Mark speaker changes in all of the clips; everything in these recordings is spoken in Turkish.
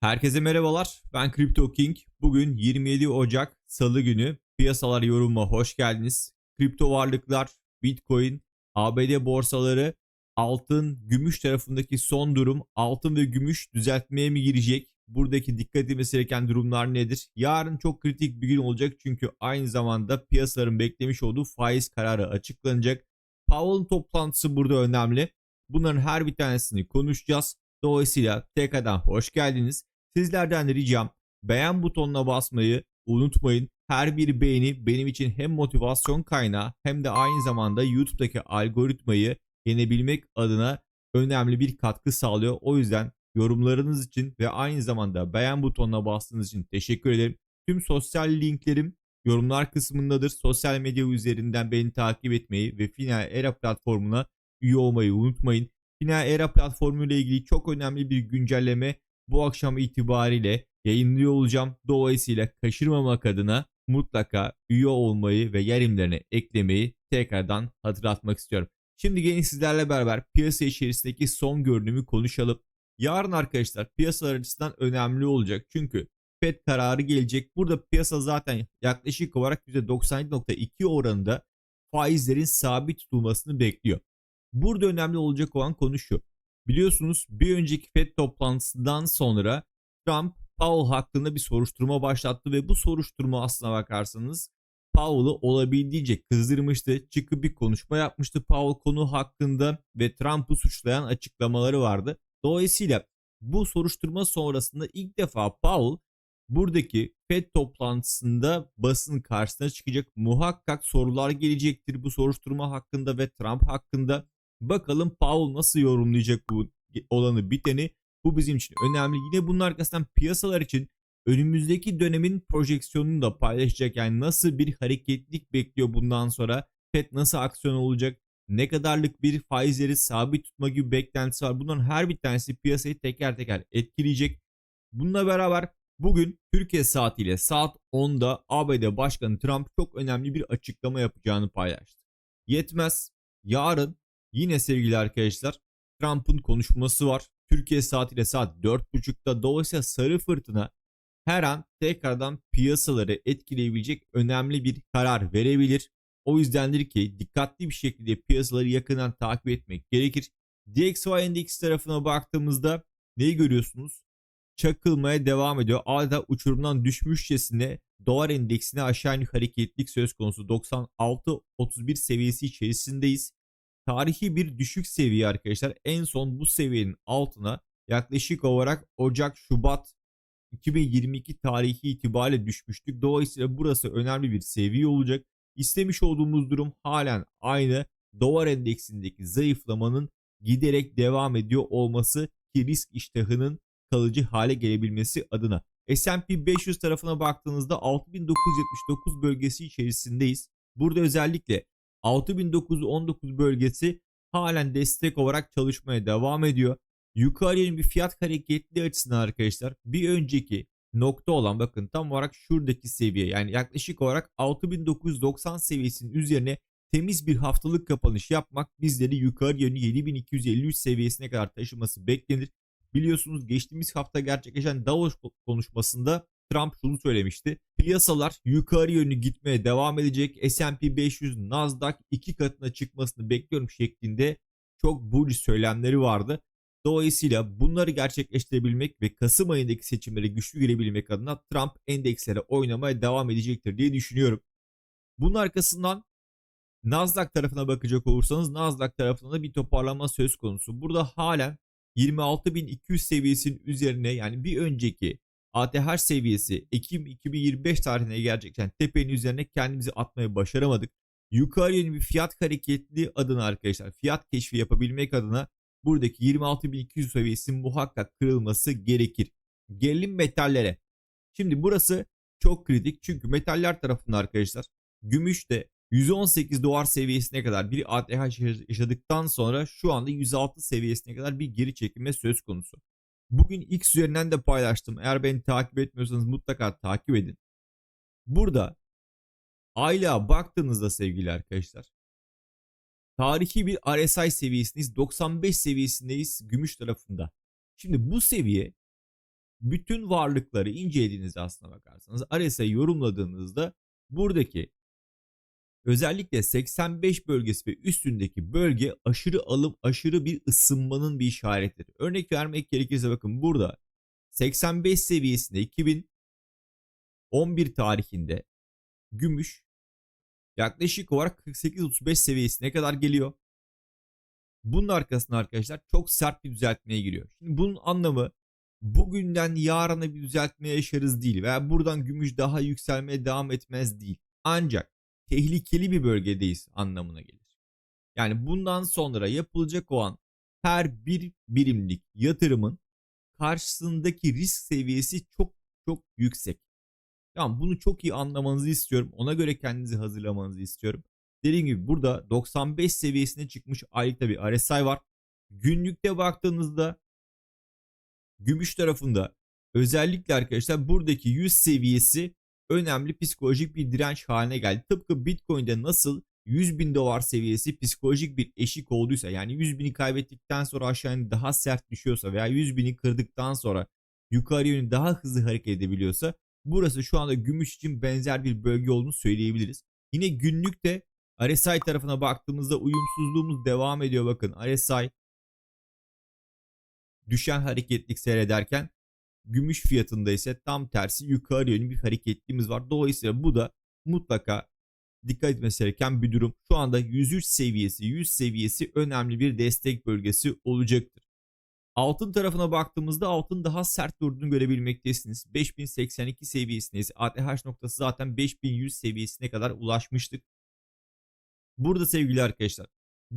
Speaker 1: Herkese merhabalar. Ben Crypto King. Bugün 27 Ocak Salı günü piyasalar yorumuma hoş geldiniz. Kripto varlıklar, Bitcoin, ABD borsaları, altın, gümüş tarafındaki son durum, altın ve gümüş düzeltmeye mi girecek? Buradaki dikkat edilmesi gereken durumlar nedir? Yarın çok kritik bir gün olacak çünkü aynı zamanda piyasaların beklemiş olduğu faiz kararı açıklanacak. Powell'ın toplantısı burada önemli. Bunların her bir tanesini konuşacağız. Dolayısıyla tekrardan hoş geldiniz. Sizlerden de ricam beğen butonuna basmayı unutmayın. Her bir beğeni benim için hem motivasyon kaynağı hem de aynı zamanda YouTube'daki algoritmayı yenebilmek adına önemli bir katkı sağlıyor. O yüzden yorumlarınız için ve aynı zamanda beğen butonuna bastığınız için teşekkür ederim. Tüm sosyal linklerim yorumlar kısmındadır. Sosyal medya üzerinden beni takip etmeyi ve Final Era platformuna üye olmayı unutmayın. Final Era platformu ile ilgili çok önemli bir güncelleme bu akşam itibariyle yayınlıyor olacağım. Dolayısıyla kaçırmamak adına mutlaka üye olmayı ve yerimlerine eklemeyi tekrardan hatırlatmak istiyorum. Şimdi gelin sizlerle beraber piyasa içerisindeki son görünümü konuşalım. Yarın arkadaşlar piyasalar açısından önemli olacak. Çünkü FED kararı gelecek. Burada piyasa zaten yaklaşık olarak %97.2 oranında faizlerin sabit tutulmasını bekliyor. Burada önemli olacak olan konu şu. Biliyorsunuz bir önceki FED toplantısından sonra Trump Powell hakkında bir soruşturma başlattı ve bu soruşturma aslına bakarsanız Powell'ı olabildiğince kızdırmıştı. Çıkıp bir konuşma yapmıştı Powell konu hakkında ve Trump'ı suçlayan açıklamaları vardı. Dolayısıyla bu soruşturma sonrasında ilk defa Powell buradaki FED toplantısında basın karşısına çıkacak. Muhakkak sorular gelecektir bu soruşturma hakkında ve Trump hakkında. Bakalım Powell nasıl yorumlayacak bu olanı biteni. Bu bizim için önemli. Yine bunun arkasından piyasalar için önümüzdeki dönemin projeksiyonunu da paylaşacak. Yani nasıl bir hareketlik bekliyor bundan sonra. FED nasıl aksiyon olacak? Ne kadarlık bir faizleri sabit tutma gibi beklentisi var. Bunların her bir tanesi piyasayı teker teker etkileyecek. Bununla beraber bugün Türkiye saatiyle saat 10'da ABD Başkanı Trump çok önemli bir açıklama yapacağını paylaştı. Yetmez. Yarın Yine sevgili arkadaşlar Trump'ın konuşması var. Türkiye saatiyle saat 4.30'da dolayısıyla sarı fırtına her an tekrardan piyasaları etkileyebilecek önemli bir karar verebilir. O yüzdendir ki dikkatli bir şekilde piyasaları yakından takip etmek gerekir. DXY endeks tarafına baktığımızda neyi görüyorsunuz? Çakılmaya devam ediyor. Adeta uçurumdan düşmüşçesine dolar endeksine aşağı yönlü hareketlik söz konusu 96-31 seviyesi içerisindeyiz tarihi bir düşük seviye arkadaşlar. En son bu seviyenin altına yaklaşık olarak Ocak, Şubat 2022 tarihi itibariyle düşmüştük. Dolayısıyla burası önemli bir seviye olacak. İstemiş olduğumuz durum halen aynı. Dolar endeksindeki zayıflamanın giderek devam ediyor olması ki risk iştahının kalıcı hale gelebilmesi adına. S&P 500 tarafına baktığınızda 6979 bölgesi içerisindeyiz. Burada özellikle 6919 bölgesi halen destek olarak çalışmaya devam ediyor. Yukarı yönlü bir fiyat hareketli açısından arkadaşlar bir önceki nokta olan bakın tam olarak şuradaki seviye yani yaklaşık olarak 6990 seviyesinin üzerine temiz bir haftalık kapanış yapmak bizleri yukarı yönlü 7253 seviyesine kadar taşıması beklenir. Biliyorsunuz geçtiğimiz hafta gerçekleşen Davos konuşmasında Trump şunu söylemişti. Piyasalar yukarı yönlü gitmeye devam edecek. S&P 500, Nasdaq iki katına çıkmasını bekliyorum şeklinde çok bullish söylemleri vardı. Dolayısıyla bunları gerçekleştirebilmek ve Kasım ayındaki seçimleri güçlü girebilmek adına Trump endekslere oynamaya devam edecektir diye düşünüyorum. Bunun arkasından Nasdaq tarafına bakacak olursanız Nasdaq tarafında da bir toparlanma söz konusu. Burada halen 26.200 seviyesinin üzerine yani bir önceki ATH seviyesi Ekim 2025 tarihine gerçekten tepenin üzerine kendimizi atmayı başaramadık. Yukarı yönlü bir fiyat hareketli adına arkadaşlar fiyat keşfi yapabilmek adına buradaki 26.200 seviyesinin muhakkak kırılması gerekir. Gelelim metallere. Şimdi burası çok kritik çünkü metaller tarafında arkadaşlar gümüş de 118 dolar seviyesine kadar bir ATH yaşadıktan sonra şu anda 106 seviyesine kadar bir geri çekilme söz konusu. Bugün X üzerinden de paylaştım. Eğer beni takip etmiyorsanız mutlaka takip edin. Burada aylığa baktığınızda sevgili arkadaşlar tarihi bir RSI seviyesindeyiz. 95 seviyesindeyiz gümüş tarafında. Şimdi bu seviye bütün varlıkları incelediğinizde aslına bakarsanız RSI'yi yorumladığınızda buradaki özellikle 85 bölgesi ve üstündeki bölge aşırı alım aşırı bir ısınmanın bir işaretidir. Örnek vermek gerekirse bakın burada 85 seviyesinde 2011 tarihinde gümüş yaklaşık olarak 48-35 seviyesine kadar geliyor. Bunun arkasında arkadaşlar çok sert bir düzeltmeye giriyor. Şimdi bunun anlamı bugünden yarına bir düzeltme yaşarız değil veya buradan gümüş daha yükselmeye devam etmez değil. Ancak tehlikeli bir bölgedeyiz anlamına gelir. Yani bundan sonra yapılacak olan her bir birimlik yatırımın karşısındaki risk seviyesi çok çok yüksek. Tamam bunu çok iyi anlamanızı istiyorum. Ona göre kendinizi hazırlamanızı istiyorum. Dediğim gibi burada 95 seviyesine çıkmış aylıkta bir RSI var. Günlükte baktığınızda gümüş tarafında özellikle arkadaşlar buradaki 100 seviyesi önemli psikolojik bir direnç haline geldi. Tıpkı Bitcoin'de nasıl 100 bin dolar seviyesi psikolojik bir eşik olduysa yani 100 bini kaybettikten sonra aşağı daha sert düşüyorsa veya 100 bini kırdıktan sonra yukarı yönü daha hızlı hareket edebiliyorsa burası şu anda gümüş için benzer bir bölge olduğunu söyleyebiliriz. Yine günlükte RSI tarafına baktığımızda uyumsuzluğumuz devam ediyor bakın. RSI düşen hareketlik seyrederken gümüş fiyatında ise tam tersi yukarı yönlü bir hareketliğimiz var. Dolayısıyla bu da mutlaka dikkat etmesi gereken bir durum. Şu anda 103 seviyesi, 100 seviyesi önemli bir destek bölgesi olacaktır. Altın tarafına baktığımızda altın daha sert durduğunu görebilmektesiniz. 5082 seviyesindeyiz. ATH noktası zaten 5100 seviyesine kadar ulaşmıştık. Burada sevgili arkadaşlar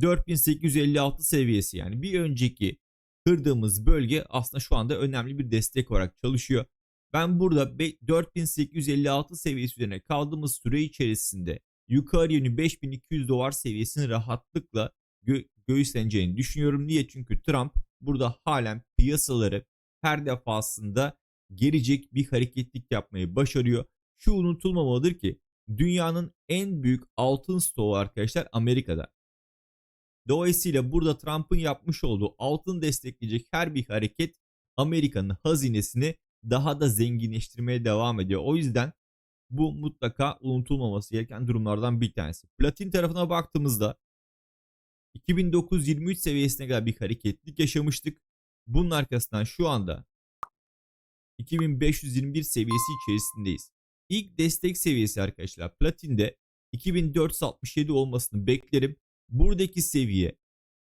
Speaker 1: 4856 seviyesi yani bir önceki kırdığımız bölge aslında şu anda önemli bir destek olarak çalışıyor. Ben burada 4856 seviyesi üzerine kaldığımız süre içerisinde yukarı yönü 5200 dolar seviyesini rahatlıkla gö- göğüsleneceğini düşünüyorum. Niye? Çünkü Trump burada halen piyasaları her defasında gelecek bir hareketlik yapmayı başarıyor. Şu unutulmamalıdır ki dünyanın en büyük altın stoğu arkadaşlar Amerika'da. Dolayısıyla burada Trump'ın yapmış olduğu altın destekleyecek her bir hareket Amerika'nın hazinesini daha da zenginleştirmeye devam ediyor. O yüzden bu mutlaka unutulmaması gereken durumlardan bir tanesi. Platin tarafına baktığımızda 2923 seviyesine kadar bir hareketlik yaşamıştık. Bunun arkasından şu anda 2521 seviyesi içerisindeyiz. İlk destek seviyesi arkadaşlar platinde 2467 olmasını beklerim. Buradaki seviye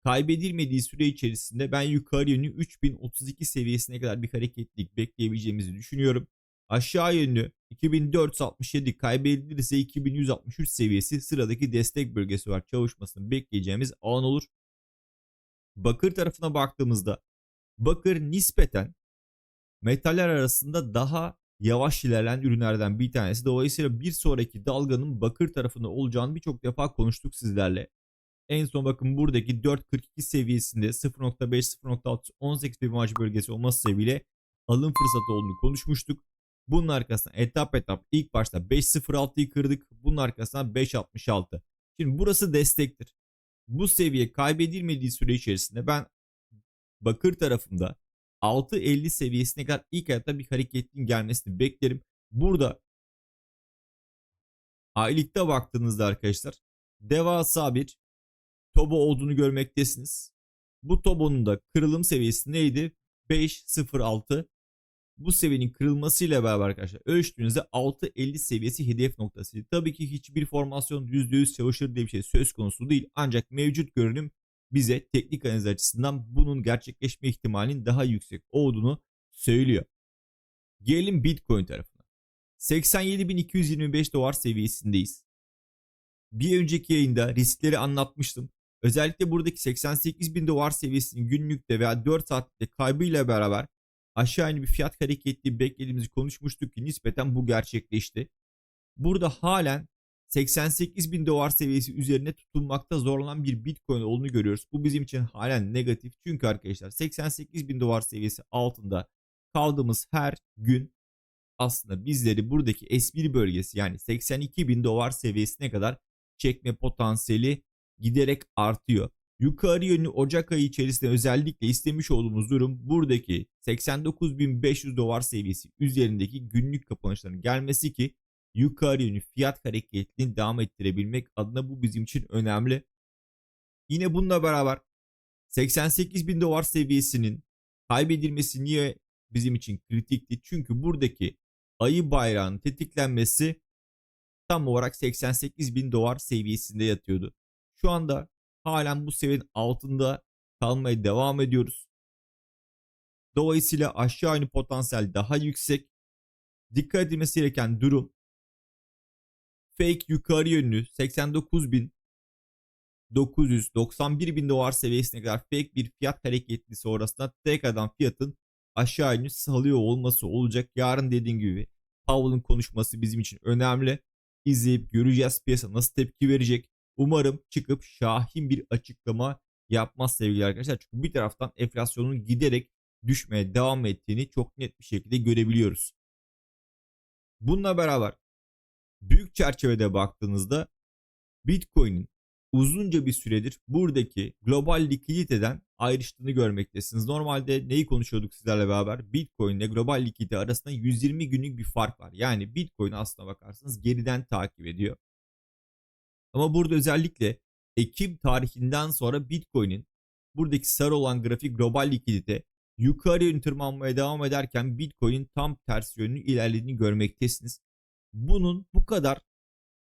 Speaker 1: kaybedilmediği süre içerisinde ben yukarı yönlü 3032 seviyesine kadar bir hareketlilik bekleyebileceğimizi düşünüyorum. Aşağı yönlü 2467 kaybedilirse 2163 seviyesi sıradaki destek bölgesi var çalışmasını bekleyeceğimiz alan olur. Bakır tarafına baktığımızda bakır nispeten metaller arasında daha yavaş ilerleyen ürünlerden bir tanesi. Dolayısıyla bir sonraki dalganın bakır tarafında olacağını birçok defa konuştuk sizlerle. En son bakın buradaki 4.42 seviyesinde 0.5, 0.6, 18 bir maç bölgesi olması sebebiyle alım fırsatı olduğunu konuşmuştuk. Bunun arkasından etap etap ilk başta 5.06'yı kırdık. Bunun arkasından 5.66. Şimdi burası destektir. Bu seviye kaybedilmediği süre içerisinde ben bakır tarafında 6.50 seviyesine kadar ilk hayatta bir hareketin gelmesini beklerim. Burada aylıkta baktığınızda arkadaşlar devasa bir Tobo olduğunu görmektesiniz. Bu Tobo'nun da kırılım seviyesi neydi? 5.06 bu seviyenin kırılmasıyla beraber arkadaşlar ölçtüğünüzde 6.50 seviyesi hedef noktası. Tabii ki hiçbir formasyon %100 çalışır diye bir şey söz konusu değil. Ancak mevcut görünüm bize teknik analiz açısından bunun gerçekleşme ihtimalinin daha yüksek olduğunu söylüyor. Gelelim Bitcoin tarafına. 87.225 dolar seviyesindeyiz. Bir önceki yayında riskleri anlatmıştım. Özellikle buradaki 88 bin dolar seviyesinin günlükte veya 4 saatte kaybıyla beraber aşağı yönlü bir fiyat hareketli beklediğimizi konuşmuştuk ki nispeten bu gerçekleşti. Burada halen 88 bin dolar seviyesi üzerine tutulmakta zorlanan bir bitcoin olduğunu görüyoruz. Bu bizim için halen negatif. Çünkü arkadaşlar 88 bin dolar seviyesi altında kaldığımız her gün aslında bizleri buradaki S1 bölgesi yani 82 bin dolar seviyesine kadar çekme potansiyeli giderek artıyor. Yukarı yönlü Ocak ayı içerisinde özellikle istemiş olduğumuz durum buradaki 89.500 dolar seviyesi üzerindeki günlük kapanışların gelmesi ki yukarı yönlü fiyat hareketini devam ettirebilmek adına bu bizim için önemli. Yine bununla beraber 88.000 dolar seviyesinin kaybedilmesi niye bizim için kritikti? Çünkü buradaki ayı bayrağının tetiklenmesi tam olarak 88.000 dolar seviyesinde yatıyordu. Şu anda halen bu seviyenin altında kalmaya devam ediyoruz. Dolayısıyla aşağı yönlü potansiyel daha yüksek. Dikkat edilmesi gereken durum fake yukarı yönlü 89.000 991 bin dolar seviyesine kadar fake bir fiyat hareketli sonrasında tekrardan fiyatın aşağı yönlü salıyor olması olacak. Yarın dediğim gibi Powell'ın konuşması bizim için önemli. İzleyip göreceğiz piyasa nasıl tepki verecek. Umarım çıkıp şahin bir açıklama yapmaz sevgili arkadaşlar. Çünkü bir taraftan enflasyonun giderek düşmeye devam ettiğini çok net bir şekilde görebiliyoruz. Bununla beraber büyük çerçevede baktığınızda Bitcoin'in uzunca bir süredir buradaki global likiditeden ayrıştığını görmektesiniz. Normalde neyi konuşuyorduk sizlerle beraber? Bitcoin ile global likidite arasında 120 günlük bir fark var. Yani Bitcoin aslına bakarsanız geriden takip ediyor. Ama burada özellikle Ekim tarihinden sonra Bitcoin'in buradaki sarı olan grafik global likidite yukarı yönlü tırmanmaya devam ederken Bitcoin'in tam tersi yönlü ilerlediğini görmektesiniz. Bunun bu kadar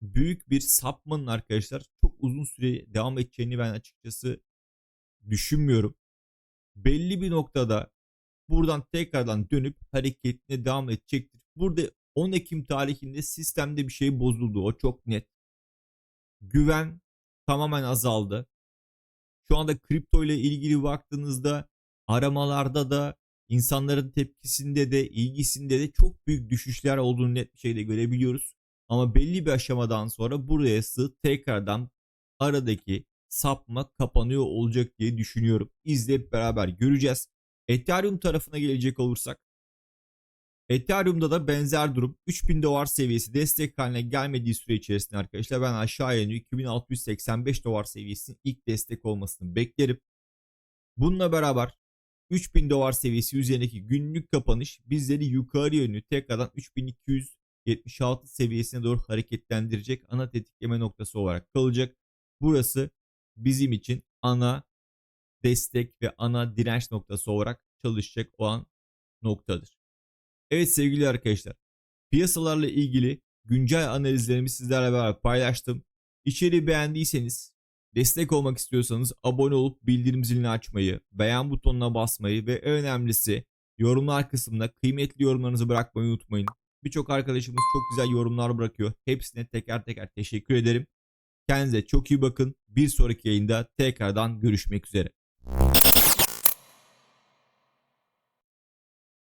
Speaker 1: büyük bir sapmanın arkadaşlar çok uzun süre devam edeceğini ben açıkçası düşünmüyorum. Belli bir noktada buradan tekrardan dönüp hareketine devam edecektir. Burada 10 Ekim tarihinde sistemde bir şey bozuldu. O çok net. Güven tamamen azaldı. Şu anda kripto ile ilgili baktığınızda aramalarda da insanların tepkisinde de ilgisinde de çok büyük düşüşler olduğunu net bir şekilde görebiliyoruz. Ama belli bir aşamadan sonra burası tekrardan aradaki sapma kapanıyor olacak diye düşünüyorum. İzleyip beraber göreceğiz. Ethereum tarafına gelecek olursak Ethereum'da da benzer durum 3000 dolar seviyesi destek haline gelmediği süre içerisinde arkadaşlar ben aşağı yönlü 2685 dolar seviyesinin ilk destek olmasını beklerim. Bununla beraber 3000 dolar seviyesi üzerindeki günlük kapanış bizleri yukarı yönlü tekrardan 3276 seviyesine doğru hareketlendirecek ana tetikleme noktası olarak kalacak. Burası bizim için ana destek ve ana direnç noktası olarak çalışacak olan noktadır. Evet sevgili arkadaşlar piyasalarla ilgili güncel analizlerimi sizlerle beraber paylaştım. İçeriği beğendiyseniz destek olmak istiyorsanız abone olup bildirim zilini açmayı, beğen butonuna basmayı ve en önemlisi yorumlar kısmında kıymetli yorumlarınızı bırakmayı unutmayın. Birçok arkadaşımız çok güzel yorumlar bırakıyor. Hepsine teker teker teşekkür ederim. Kendinize çok iyi bakın. Bir sonraki yayında tekrardan görüşmek üzere.